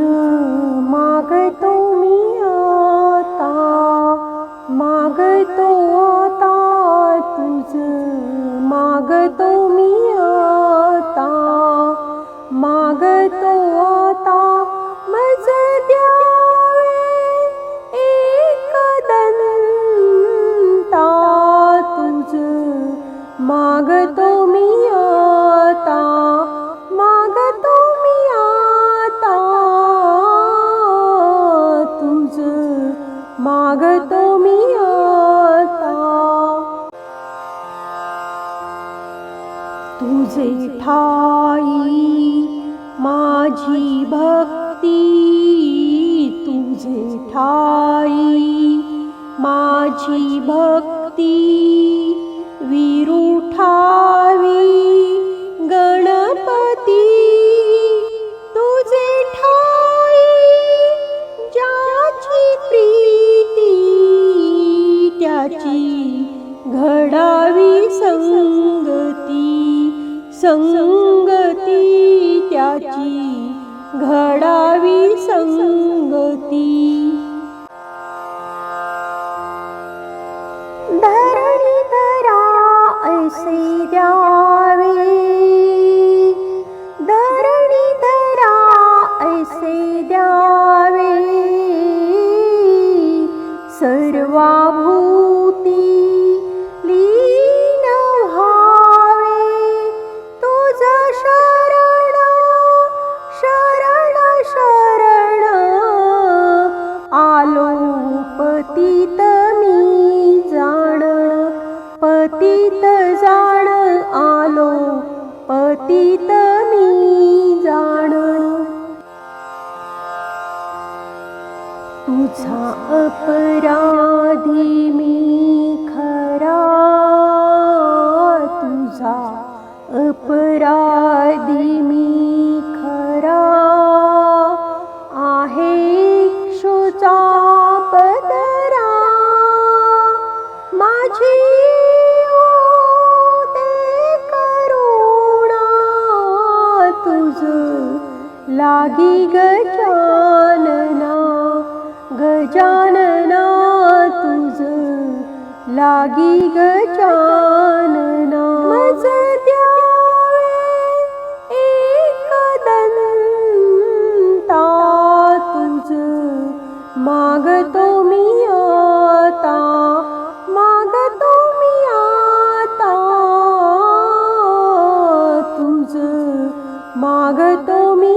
आज मागतो मी आता मागतो आता तुझ मागतो मी आता मागतो आता मज द्यावे एक दंता. तुझ मागतो मी तुझे ठाई माझी भक्ती तुझे ठाई माझी भक्ती. संगती त्याची घडावी संगती. धरणी धरा ऐसे द्या तुझा अपराधी मी खरा तुझा अपराधी मी खरा आहे इक्षुचा पदरा. माझी करुणा तुझ लागी गजानना. जानना तुझ लागी गजानना मज द्यावे एक दंता तुझ मागतो मी आता मागतो मी आता. तुझ मागतो मी